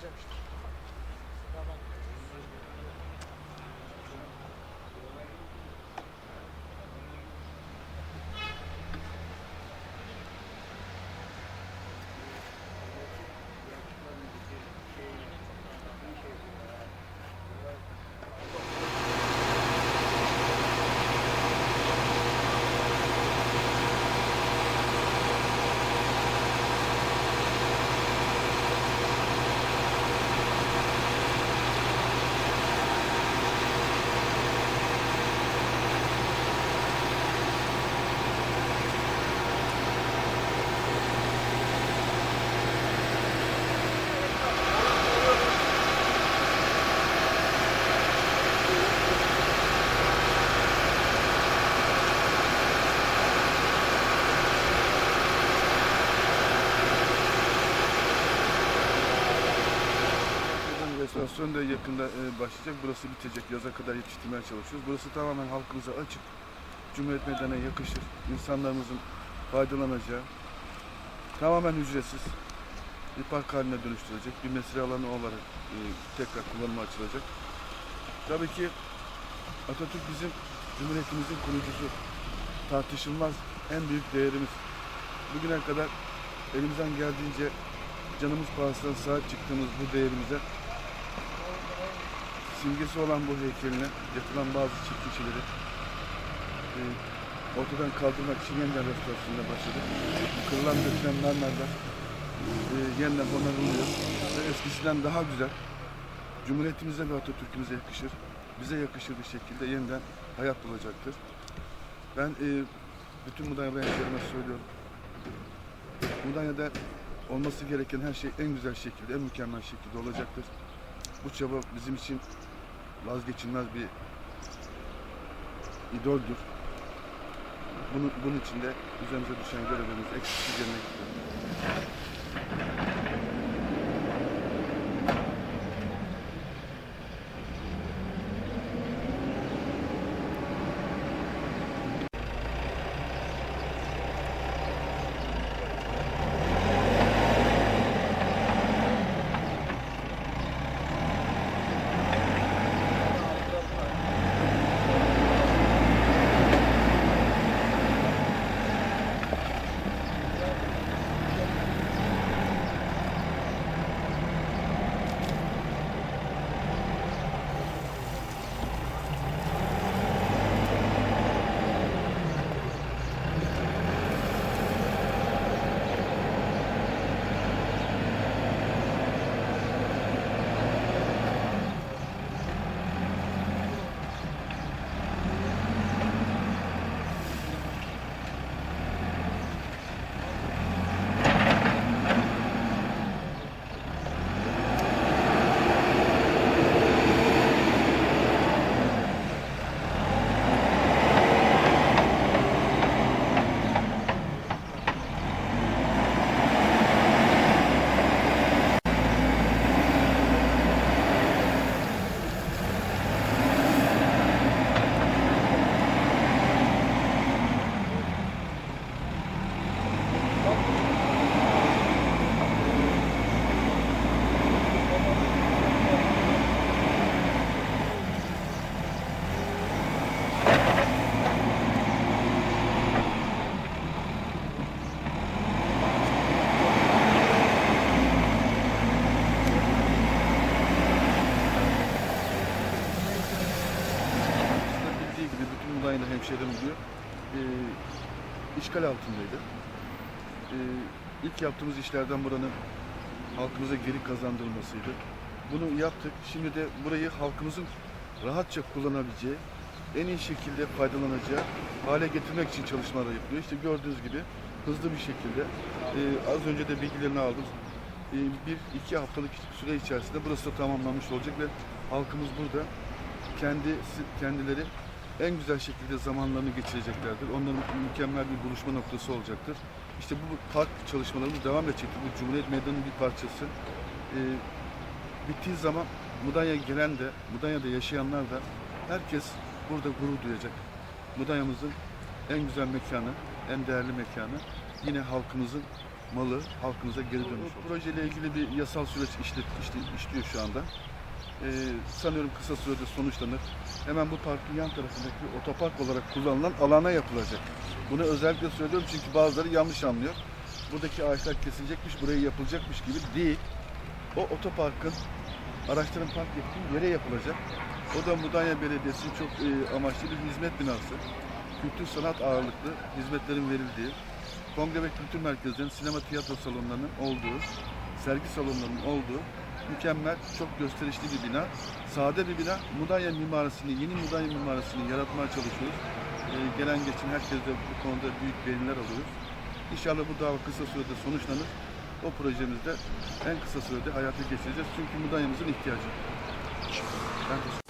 harcamıştır. Tamam. Restorasyon da yakında e, başlayacak. Burası bitecek. Yaza kadar yetiştirmeye çalışıyoruz. Burası tamamen halkımıza açık. Cumhuriyet Meydanı'na yakışır. İnsanlarımızın faydalanacağı, tamamen ücretsiz bir park haline dönüştürecek. Bir mesire alanı olarak e, tekrar kullanıma açılacak. Tabii ki Atatürk bizim Cumhuriyetimizin kurucusu. Tartışılmaz en büyük değerimiz. Bugüne kadar elimizden geldiğince canımız pahasına sahip çıktığımız bu değerimize simgesi olan bu heykeline yapılan bazı çirkinçeleri e, ortadan kaldırmak için yeniden restorasyonuna başladık. Kırılan dökülen mermerler e, yeniden onarılıyor ve eskisinden daha güzel Cumhuriyetimize ve Atatürk'ümüze yakışır, bize yakışır bir şekilde yeniden hayat bulacaktır. Ben e, bütün Mudanya hemşehrilerime söylüyorum. Mudanya'da olması gereken her şey en güzel şekilde, en mükemmel şekilde olacaktır. Bu çaba bizim için vazgeçilmez bir idoldür. Bunun, bunun için de üzerimize düşen görevimiz eksiksiz yerine Mudanya'da hemşehrim diyor. E, işgal altındaydı. E, ilk yaptığımız işlerden buranın halkımıza geri kazandırılmasıydı. Bunu yaptık. Şimdi de burayı halkımızın rahatça kullanabileceği, en iyi şekilde faydalanacağı hale getirmek için çalışmalar yapılıyor. İşte gördüğünüz gibi hızlı bir şekilde e, az önce de bilgilerini aldım. E, bir iki haftalık süre içerisinde burası da tamamlanmış olacak ve halkımız burada kendisi kendileri en güzel şekilde zamanlarını geçireceklerdir. Onların mükemmel bir buluşma noktası olacaktır. İşte bu park çalışmalarımız devam edecektir. Bu Cumhuriyet Meydanı'nın bir parçası. Ee, bittiği zaman Mudanya'ya gelen de, Mudanya'da yaşayanlar da herkes burada gurur duyacak. Mudanya'mızın en güzel mekanı, en değerli mekanı yine halkımızın malı halkımıza geri dönmüş olur. Projeyle ilgili bir yasal süreç işlet, işle- işliyor şu anda. Ee, sanıyorum kısa sürede sonuçlanır. Hemen bu parkın yan tarafındaki otopark olarak kullanılan alana yapılacak. Bunu özellikle söylüyorum çünkü bazıları yanlış anlıyor. Buradaki ağaçlar kesilecekmiş, buraya yapılacakmış gibi değil. O otoparkın araçların park ettiği yere yapılacak. O da Mudanya Belediyesi'nin çok e, amaçlı bir hizmet binası. Kültür sanat ağırlıklı hizmetlerin verildiği, kongre ve kültür merkezlerinin, sinema tiyatro salonlarının olduğu, sergi salonlarının olduğu mükemmel, çok gösterişli bir bina. Sade bir bina. Mudanya mimarisini, yeni Mudanya mimarisini yaratmaya çalışıyoruz. E, gelen geçen herkes de bu konuda büyük verimler alıyoruz. İnşallah bu dava kısa sürede sonuçlanır. O projemizde en kısa sürede hayata geçireceğiz. Çünkü Mudanya'mızın ihtiyacı. Ben teşekkür